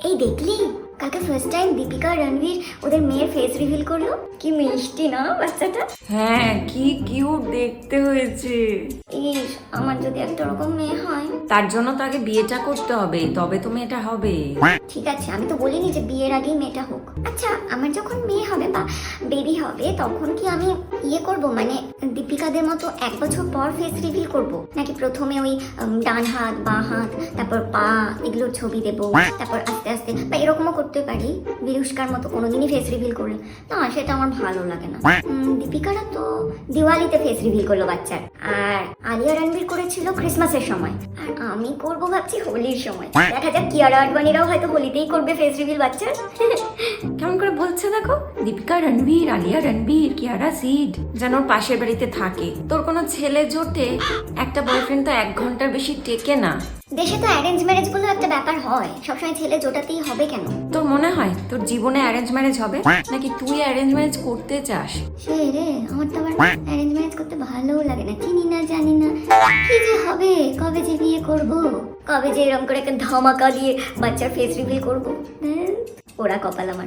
এই দেখলি কালকে ফার্স্ট টাইম দীপিকা রণবীর ওদের মেয়ের ফেস রিভিল করল? কি মিষ্টি না বাচ্চাটা? হ্যাঁ কি কিউট দেখতে হয়েছে। ইস আমার যদি একটা ওরকম মেয়ে হয়। তার জন্য তো আগে বিয়েটা করতে হবে তবে তুমি এটা হবে। ঠিক আছে আমি তো বলিনি যে বিয়ের আগেই মেয়েটা হোক। আচ্ছা আমার যখন মেয়ে হবে বা বেবি হবে তখন কি আমি ইয়ে করব? মানে দীপিকাদের মতো এক বছর পর ফেস রিভিল করব? নাকি প্রথমে ওই ডান হাত বা হাত তারপর পা এগুলোর ছবি দেব তারপর আস্তে আস্তে বা এরকমও করতে পারি বিরুষ্কার মতো কোনোদিনই ফেস রিভিল করলে না সেটা আমার ভালো লাগে না। দীপিকারা তো দিওয়ালিতে ফেস রিভিল করল বাচ্চার। আর আলিয়া রণবীর করেছিল ক্রিসমাসের সময়। আর আমি করব ভাবছি হোলির সময়। দেখা যাক কিয়ারা আডবাণীরাও হয়তো হোলিতেই করবে ফেস রিভিল বাচ্চার। কেমন করে বলছে দেখো? দীপিকা রণবীর আলিয়া রণবীর কিয়ারা সিড যেন ওর পাশের বাড়িতে থাকে। তোর কোনো ছেলে জোটে একটা বয়ফ্রেন্ড তো এক ঘণ্টার বেশি টেকে না। দেশে তো অ্যারেঞ্জ ম্যারেজ বলে একটা ব্যাপার হয়। সবসময় ছেলে জোটাতেই হবে কেন? তোর মনে হয় তোর জীবনে অ্যারেঞ্জ ম্যারেজ হবে? নাকি তুই অ্যারেঞ্জ ম্যারেজ করতে চাস? সে রে আমার তো আবার অ্যারেঞ্জ ম্যারেজ করতে ভালোও লাগে না। চিনি না জানি না। কি যে হবে? কবে যে বিয়ে করব? কবে যে এরকম করে একটা ধামাকা দিয়ে বাচ্চার ফেস রিভিল করব? ওরা কপাল আমার।